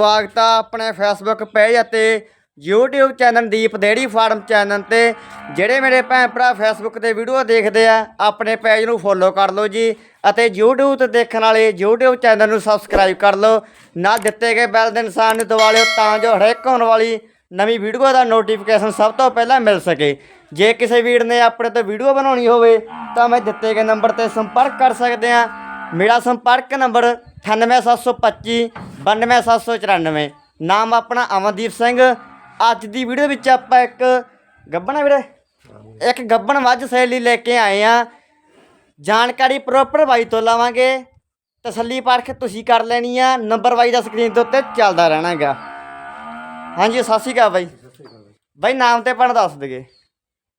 ਸਵਾਗਤ ਆ ਆਪਣੇ ਫੇਸਬੁੱਕ ਪੇਜ ਅਤੇ YouTube channel Deep dairy farm channel ਤੇ। ਜਿਹੜੇ ਮੇਰੇ ਭੈਣ ਭਰਾ ਫੇਸਬੁੱਕ ਤੇ ਵੀਡੀਓ ਦੇਖਦੇ ਆ, ਆਪਣੇ ਪੇਜ ਨੂੰ ਫੋਲੋ ਕਰ ਲਓ ਜੀ ਅਤੇ YouTube ਤੇ ਦੇਖਣ ਵਾਲੇ YouTube ਚੈਨਲ ਨੂੰ ਸਬਸਕ੍ਰਾਈਬ ਕਰ ਲਓ। ਨਾਲ ਦਿੱਤੇ ਗਏ ਬੈਲ ਦੇ ਨਿਸ਼ਾਨ ਨੂੰ ਦਬਾ ਲਿਓ ਤਾਂ ਜੋ ਹਰੇਕ ਆਉਣ ਵਾਲੀ ਨਵੀਂ ਵੀਡੀਓ ਦਾ ਨੋਟੀਫਿਕੇਸ਼ਨ ਸਭ ਤੋਂ ਪਹਿਲਾਂ ਮਿਲ ਸਕੇ। ਜੇ ਕਿਸੇ ਵੀਰ ਨੇ ਆਪਣੇ ਤੋਂ ਵੀਡੀਓ ਬਣਾਉਣੀ ਹੋਵੇ ਤਾਂ ਮੈਂ ਦਿੱਤੇ ਗਏ ਨੰਬਰ ਤੇ ਸੰਪਰਕ ਕਰ ਸਕਦੇ ਆ ਮੇਰਾ ਸੰਪਰਕ ਨੰਬਰ 98725 92794 ਨਾਮ ਆਪਣਾ ਅਮਨਦੀਪ ਸਿੰਘ। ਅੱਜ ਦੀ ਵੀਡੀਓ ਵਿੱਚ ਆਪਾਂ ਇੱਕ ਗੱਬਣ ਹੈ ਵੀਰੇ। ਇੱਕ ਗੱਬਣ ਮੱਝ ਸੇਲ ਲੈ ਕੇ ਆਏ ਆ। ਜਾਣਕਾਰੀ ਪ੍ਰੋਪਰ ਬਾਈ ਤੋਂ ਲਵਾਂਗੇ। ਤਸੱਲੀ ਪਰਖ ਤੁਸੀਂ ਕਰ ਲੈਣੀ ਆ। ਨੰਬਰ ਬਾਈ ਦਾ ਸਕਰੀਨ ਦੇ ਉੱਤੇ ਚੱਲਦਾ ਰਹਿਣਾ ਹੈਗਾ। ਹਾਂਜੀ ਸਤਿ ਸ਼੍ਰੀ ਅਕਾਲ ਬਾਈ। ਬਾਈ। ਨਾਮ ਤੇ ਪਣ ਦੱਸ ਦਗੇ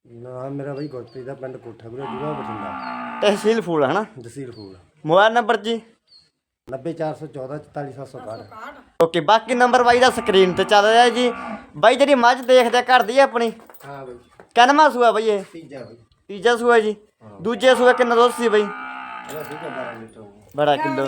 ਨਾਮ ਮੇਰਾ ਬਈ ਗੁਰਪ੍ਰੀਤ ਦਾ ਪਿੰਡ ਕੋਠਾ ਗੁਰੂ ਜ਼ਿਲ੍ਹਾ ਬਠਿੰਡਾ। ਤਹਿਸੀਲ ਫੂਲ ਹੈ ਨਾ ਤਹਿਸੀਲ ਫੂਲ। ਮੋਬਾਈਲ ਨੰਬਰ ਜੀ? 90414 44761 ਓਕੇ ਬਾਕੀ ਨੰਬਰ ਬਾਈ ਦਾ ਸਕਰੀਨ ਤੇ ਚੱਲ ਰਿਹਾ ਜੀ। ਬਾਈ ਜਿਹੜੀ ਮੱਝ ਦੇਖਦੇ ਆ ਘਰ ਦੀ ਆ ਆਪਣੀ? ਹਾਂ ਬਈ। ਕਨਮਾ ਸੂਆ ਬਾਈ ਇਹ? ਤੀਜਾ ਬਈ। ਤੀਜਾ ਸੂਆ ਜੀ। ਦੂਜੇ ਸੂਆ ਕਿੰਨਾ ਦੁੱਧ ਸੀ ਬਾਈ? ਇਹਦਾ ਠੀਕ ਹੈ 12 ਲੀਟਰ ਹੋਊਗਾ। ਬੜਾ ਕਿਲੋ।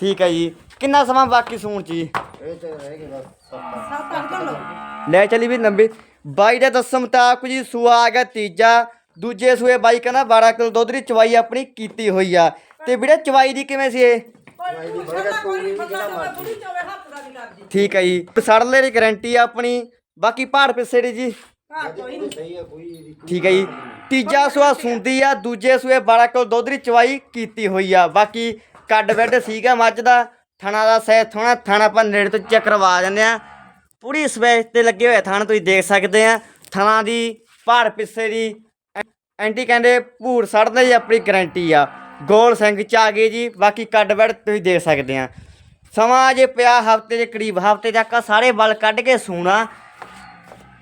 ਠੀਕ ਹੈ ਜੀ। ਕਿੰਨਾ ਸਮਾਂ ਬਾਕੀ ਸੂਣ ਚ ਜੀ? ਇਹ ਚ ਰਹਿ ਗਏ ਬਸ 7 ਲੈ ਚਲੀ ਵੀ ਲੰਬੀ ਬਾਈ ਦੇ ਦੱਸਣ ਮੁਤਾਬਕ ਜੀ ਸੂਆ ਆ ਗਿਆ ਤੀਜਾ। ਦੂਜੇ ਸੂਏ ਬਾਈ ਕਹਿੰਦਾ 12 ਕਿਲੋ ਦੁੱਧ ਦੀ ਚਵਾਈ ਆਪਣੀ ਕੀਤੀ ਹੋਈ ਆ। ਤੇ ਵੀਰੇ ਚਵਾਈ ਦੀ ਕਿਵੇਂ ਸੀ ਇਹ? ਠੀਕ ਹੈ ਜੀ ਸੜਲੇ ਦੀ ਗਾਰੰਟੀ ਆ ਆਪਣੀ। ਬਾਕੀ ਪਹਾੜ ਪਿੱਛੇ ਦੀ ਜੀ ਸਹੀ ਹੈ ਕੋਈ ਇਹਦੀ ਠੀਕ ਹੈ ਜੀ ਤੀਜਾ ਸੂਆ ਸੁੰਦੀ ਆ ਦੂਜੇ ਸੂਏ 12 ਕਿਲੋ ਦੁੱਧ ਦੀ ਚਵਾਈ ਕੀਤੀ ਹੋਈ ਆ। ਬਾਕੀ ਕੱਡ ਬੈੱਡ ਸੀਗਾ ਮੱਝ ਦਾ ਥਣਾ ਦਾ ਸਹਿ ਥੋਣਾ ਥਣਾ ਆਪਾਂ ਨੇੜੇ ਤੋਂ ਚੈੱਕ ਕਰਵਾ ਜਾਂਦੇ ਆ। ਪੂਰੀ ਸਪੇਸ ਤੇ ਲੱਗੇ ਹੋਏ ਥਣ ਤੁਸੀਂ ਦੇਖ ਸਕਦੇ ਆ। ਥਣਾ ਦੀ ਪਹਾੜ ਪਿੱਛੇ ਦੀ ਐ- ਐਂਟੀ ਕਹਿੰਦੇ ਭੂਰ ਸੜਨ ਦੀ ਆਪਣੀ ਗਾਰੰਟੀ ਆ। ਗੋਲ ਸਿੰਘ ਚ ਆ ਗਏ ਜੀ ਬਾਕੀ ਕੱਡ ਬੈੱਡ ਤੁਸੀਂ ਦੇਖ ਸਕਦੇ ਆ। ਸਮਾਂ ਜੇ ਪਿਆ ਹਫ਼ਤੇ ਦੇ ਕਰੀਬ ਹਫ਼ਤੇ ਤੱਕ ਆ ਸਾਰੇ ਬਲ ਕੱਢ ਕੇ ਸੂਣਾ।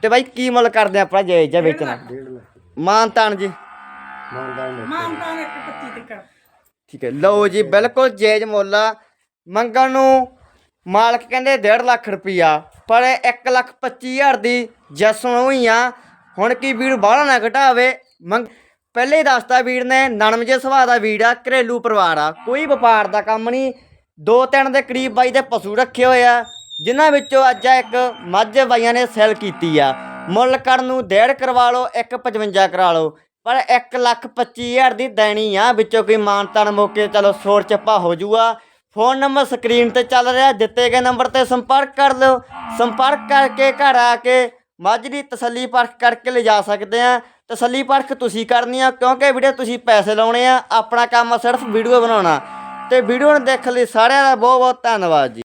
ਤੇ ਬਾਈ ਕੀ ਮੁੱਲ ਕਰਦੇ ਆ ਆਪਾਂ ਜੇ ਜਾਂ ਵੇਚਣਾ? 1.5 ਲੱਖ। ਮਾਨ ਤਾਨ ਜੀ ਮਾਨਦਾਰ ਨੇ ਠੀਕ ਹੈ ਲਓ ਜੀ ਬਿਲਕੁਲ ਜਾਇਜ਼ ਮੁੱਲ ਆ। ਮੰਗਣ ਨੂੰ ਮਾਲਕ ਕਹਿੰਦੇ 1.5 ਲੱਖ ਰੁਪਈਆ ਪਰ 1 ਲੱਖ 25 ਹਜ਼ਾਰ ਦੀ ਜਸਣ ਹੋਈ ਆ। ਹੁਣ ਕੀ ਵੀਰ ਬਾਹਲਾ ਨਾ ਘਟਾਵੇ ਮੰਗ ਪਹਿਲੇ ਹੀ ਦੱਸਤਾ ਵੀਰ ਨੇ ਨਰਮ ਜੇ ਸੁਭਾਅ ਦਾ ਵੀਰ ਆ, ਘਰੇਲੂ ਪਰਿਵਾਰ ਆ। ਕੋਈ ਵਪਾਰ ਦਾ ਕੰਮ ਨਹੀਂ, ਦੋ ਤਿੰਨ ਦੇ ਕਰੀਬ ਬਾਈ ਦੇ ਪਸ਼ੂ ਰੱਖੇ ਹੋਏ ਆ, ਜਿਨ੍ਹਾਂ ਵਿੱਚੋਂ ਅੱਜ ਆ ਇੱਕ ਮੱਝ ਬਾਈਆਂ ਨੇ ਸੈਲ ਕੀਤੀ ਆ। ਮੁੱਲ ਕਰਨ ਨੂੰ ਡੇਢ ਕਰਵਾ ਲਓ 1.55 ਕਰਾ ਲਓ, ਪਰ 1 ਲੱਖ 25 ਹਜ਼ਾਰ ਦੀ ਦੇਣੀ ਆ, ਵਿੱਚੋਂ ਕੋਈ ਮਾਨਤਾਨ ਮੌਕੇ ਚਲੋ ਸੋਰ ਚੱਪਾ ਹੋ ਜੂਗਾ ਫੋਨ ਨੰਬਰ ਸਕਰੀਨ ਤੇ ਚੱਲ ਰਿਹਾ, ਦਿੱਤੇ ਗਏ ਨੰਬਰ ਤੇ ਸੰਪਰਕ ਕਰ ਲਿਓ। ਸੰਪਰਕ ਕਰਕੇ ਘਰ ਆ ਕੇ ਮੱਝ ਦੀ ਤਸੱਲੀ ਪਰਖ ਕਰਕੇ ਲਿਜਾ ਸਕਦੇ ਆ। ਤਸੱਲੀ ਪਰਖ ਤੁਸੀਂ ਕਰਨੀ ਆ, ਕਿਉਂਕਿ ਵੀਡੀਓ ਤੁਸੀਂ ਪੈਸੇ ਲਾਉਣੇ ਆ। ਆਪਣਾ ਕੰਮ ਆ, ਸਿਰਫ ਵੀਡੀਓ ਬਣਾਉਣਾ। ਤੇ ਵੀਡੀਓ ਨੂੰ ਦੇਖਣ ਲਈ ਸਾਰਿਆਂ ਦਾ ਬਹੁਤ ਬਹੁਤ ਧੰਨਵਾਦ ਜੀ।